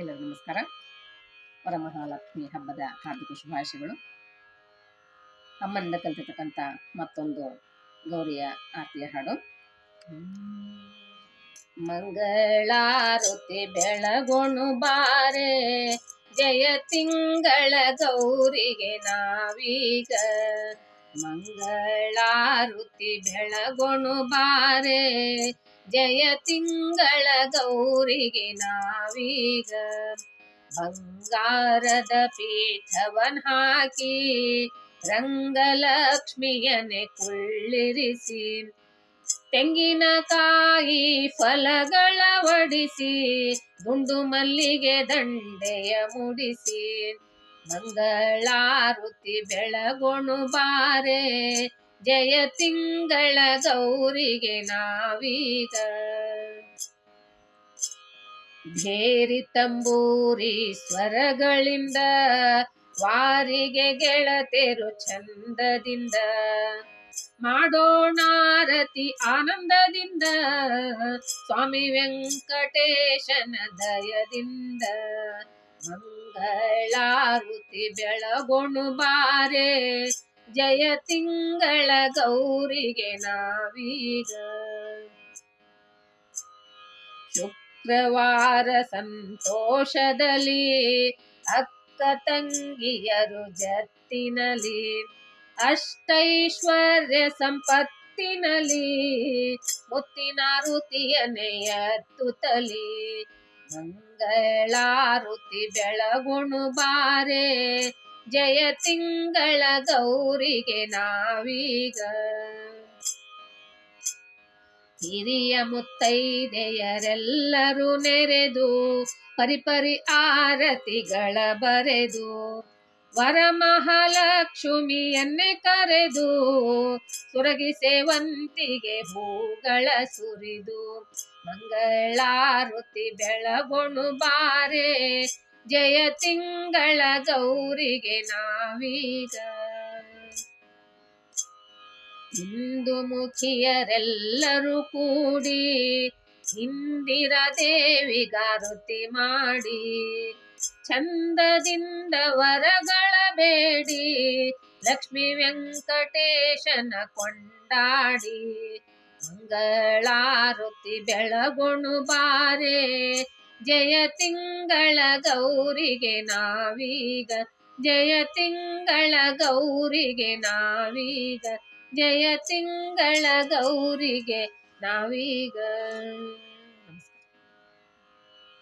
ಎಲ್ಲರಿಗೂ ನಮಸ್ಕಾರ. ವರಮಹಾಲಕ್ಷ್ಮಿ ಹಬ್ಬದ ಹಾರ್ದಿಕ ಶುಭಾಶಯಗಳು. ಅಮ್ಮನಿಂದ ಕಲಿತಿರ್ತಕ್ಕಂಥ ಮತ್ತೊಂದು ಗೌರಿಯ ಆರತಿಯ ಹಾಡು. ಮಂಗಳಾರುತಿ ಬೆಳಗೊಣು ಬಾರೆ, ಜಯ ತಿಂಗಳ ಗೌರಿಗೆ ನಾವೀಗ. ಮಂಗಳಾರುತಿ ಬೆಳಗೊಣು ಬಾರೆ ಜಯ ತಿಂಗಳ ಗೌರಿಗೆ ನಾವೀಗ ಬಂಗಾರದ ಪೀಠವನ್ ಹಾಕಿ ರಂಗಲಕ್ಷ್ಮಿಯನೆ ಕುಳ್ಳಿರಿಸಿ ತೆಂಗಿನಕಾಯಿ ಫಲಗಳ ಒಡಿಸಿ, ಗುಂಡು ಮಲ್ಲಿಗೆ ದಂಡೆಯ ಮುಡಿಸಿ, ಮಂಗಳಾರುತಿ ಬೆಳಗೊಣು ಬಾರೆ ಜಯ ತಿಂಗಳ ಗೌರಿಗೆ ನಾವೀಗ. ಘೇರಿ ತಂಬೂರಿ ಸ್ವರಗಳಿಂದ ವಾರಿಗೆ ಗೆಳತೆರು ಚಂದದಿಂದ ಮಾಡೋಣಾರತಿ ಆನಂದದಿಂದ, ಸ್ವಾಮಿ ವೆಂಕಟೇಶನ ದಯದಿಂದ. ಮಂಗಳಾರುತಿ ಬೆಳಗೊಣು ಬಾರೆ ಜಯ ತಿಂಗಳ ಗೌರಿಗೆ ನಾವೀಗ. ಶುಕ್ರವಾರ ಸಂತೋಷದಲ್ಲಿ ಅಕ್ಕ ತಂಗಿಯರು ಜತ್ತಿನಲಿ ಅಷ್ಟೈಶ್ವರ್ಯ ಸಂಪತ್ತಿನಲಿ ಮುತ್ತಿನ ತುತಲಿ ಮಂಗಳಾರುತಿ ಬೆಳಗುಣು ಬಾರೆ. ಜಯ ತಿಂಗಳ ಗೌರಿಗೆ ನಾವೀಗ. ಹಿರಿಯ ಮುತ್ತೈದೆಯರೆಲ್ಲರೂ ನೆರೆದು, ಪರಿಪರಿ ಆರತಿಗಳ ಬರೆದು, ವರಮಹಾಲಕ್ಷ್ಮಿಯನ್ನೇ ಕರೆದು ಸುರಗಿ ಸೇವಂತಿಗೆ ಹೂಗಳ ಸುರಿದು, ಮಂಗಳಾರುತಿ ಬೆಳಗೊಣು ಬಾರೆ ಜಯ ತಿಂಗಳ ಗೌರಿಗೆ ನಾವೀಗ. ಇಂದು ಮುಖಿಯರೆಲ್ಲರೂ ಕೂಡಿ ಇಂದಿರ ದೇವಿಗಾರುತಿ ಮಾಡಿ, ಚಂದದಿಂದ ವರಗಳ ಬೇಡಿ ಲಕ್ಷ್ಮಿ ವೆಂಕಟೇಶನ ಕೊಂಡಾಡಿ, ಮಂಗಳಾರುತಿ ಬೆಳಗೊಣು ಬಾರೆ ಜಯ ತಿಂಗಳ ಗೌರಿಗೆ ನಾವೀಗ ಜಯ ತಿಂಗಳ ಗೌರಿಗೆ ನಾವೀಗ ಜಯ ತಿಂಗಳ ಗೌರಿಗೆ ನಾವೀಗ.